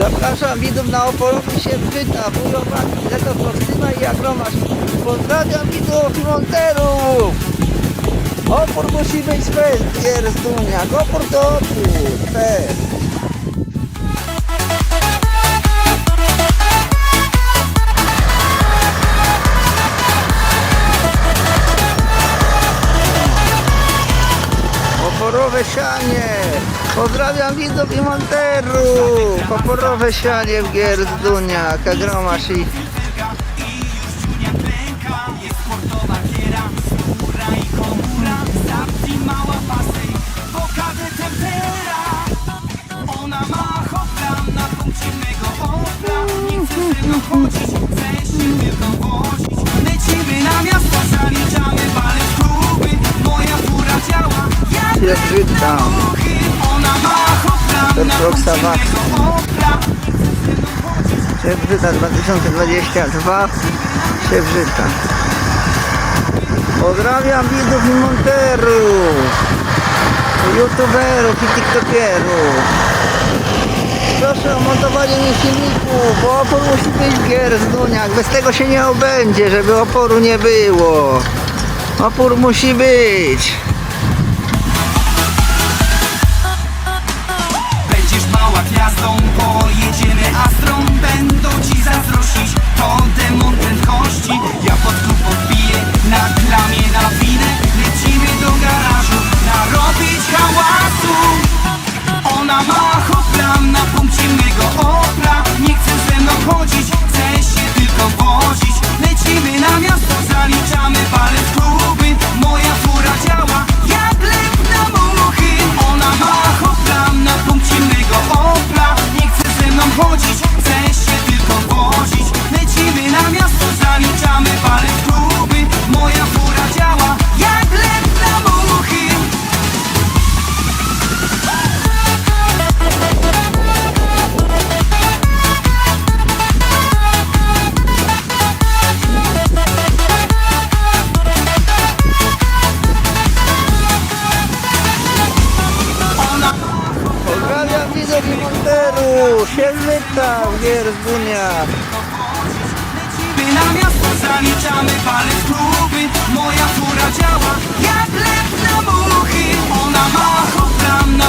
Zapraszam widzów na oporowy się wczyta, wujowaki, Leto Proxima i Agromasz. Pozdrawiam widzów i monterów! Opór musi być fest, Gierstunia, opór to opór, fest. Oporowe sianie! Pozdrawiam widzów i monterów! Oporowe sianie w Gierzduniach, Agromasz i Ona ma na się Max. mego opla Szebrzyta 2022 Szebrzyta Pozdrawiam widzów i monterów youtuberów i tiktokerów. Proszę o montowanie mi filmików, bo opór musi być w Gierzduniach Bez tego się nie obędzie, żeby oporu nie było. Opór musi być gwiazdą, i monterów Siebrzyta w Gierzduniach Lecimy na miasto, zaliczamy balet kluby Moja fura działa jak lew na muchy. Ona ma hoplam na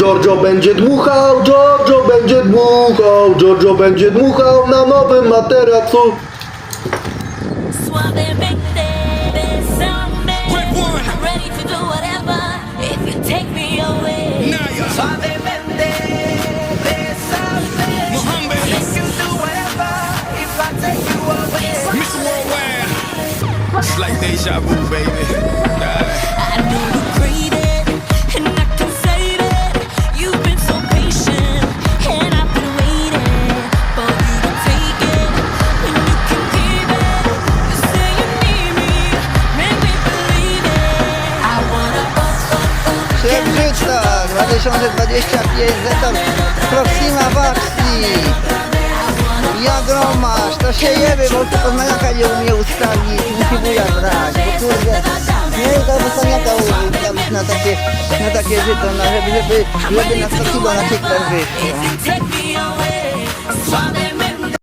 Giorgio będzie dmuchał, Giorgio będzie dmuchał, Giorgio będzie dmuchał na nowym materacu. Besame. I'm ready to 2025 Zetor Proxima w akcji Jagromasz, to się jemy, bo tu poznaniaka nie umie ustawić Musi buja brać, bo kurde Nie, to by koniaka ustawić na takie, na takie żyto, no, żeby, żeby, żeby na 100 kilo na hektar wyszło